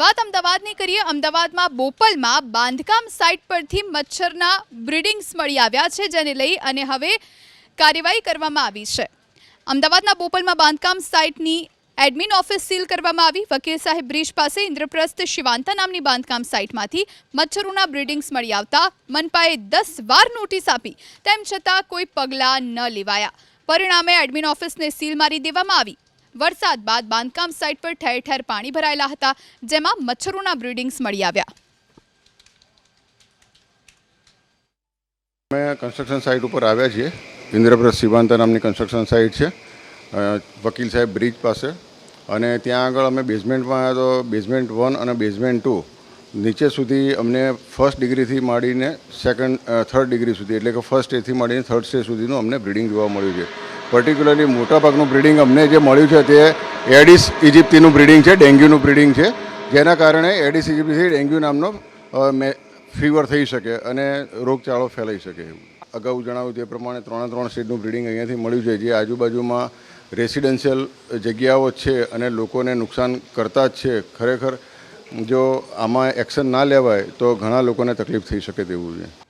વાત અમદાવાદની કરીએ, અમદાવાદમાં બોપલમાં બાંધકામ સાઇટ પરથી મચ્છરના બ્રિડિંગ્સ મળી આવ્યા છે, જેને લઈ અને હવે કાર્યવાહી કરવામાં આવી છે. અમદાવાદના બોપલમાં બાંધકામ સાઇટની એડમિન ઓફિસ સીલ કરવામાં આવી. વકીલ સાહેબ બ્રિજ પાસે ઇન્દ્રપ્રસ્થ શિવાંતા નામની બાંધકામ સાઇટમાંથી મચ્છરોના બ્રિડિંગ્સ મળી આવતા મનપાએ દસ વાર નોટિસ આપી. તેમ છતાં કોઈ પગલાં ન લેવાયા. પરિણામે એડમિન ઓફિસને સીલ મારી દેવામાં આવી. વરસાદ બાદ બાંધકામ સાઇટ પર ઠેર ઠેર પાણી ભરાયેલા હતા, જેમાં મચ્છરોના બ્રીડિંગ્સ મળી આવ્યા. અમે કન્સ્ટ્રક્શન સાઇટ ઉપર આવ્યા છીએ. ઇન્દ્રપ્રસ્થ શિવાંતા નામની કન્સ્ટ્રક્શન સાઇટ છે. વકીલ સાહેબ બ્રિજ પાસે. અને ત્યાં આગળ અમે બેઝમેન્ટમાં આવ્યા તો બેઝમેન્ટ વન અને બેઝમેન્ટ ટુ નીચે સુધી અમને ફર્સ્ટ ડિગ્રીથી માંડીને સેકન્ડ થર્ડ ડિગ્રી સુધી, એટલે કે ફર્સ્ટ સ્ટેજથી માંડીને થર્ડ સ્ટેજ સુધીનું અમને બ્રિડિંગ જોવા મળ્યું છે. પર્ટિક્યુલરલી મોટાભાગનું બ્રિડિંગ અમને જે મળ્યું છે તે એડિસ ઇજિપ્તીનું બ્રિડિંગ છે ડેન્ગ્યુનું બ્રિડિંગ છે. જેના કારણે એડિસ ઇજિપ્તીથી ડેન્ગ્યુ નામનો ફીવર થઈ શકે અને રોગચાળો ફેલાઈ શકે અગાઉ જણાવ્યું તે પ્રમાણે ત્રણે ત્રણ સીટનું બ્રિડિંગ અહીંયાથી મળ્યું છે. જે આજુબાજુમાં રેસિડેન્શિયલ જગ્યાઓ છે અને લોકોને નુકસાન કરતા જ છે. ખરેખર જો આમાં એક્શન ના લેવાય તો ઘણા લોકોને તકલીફ થઈ શકે તેવું છે.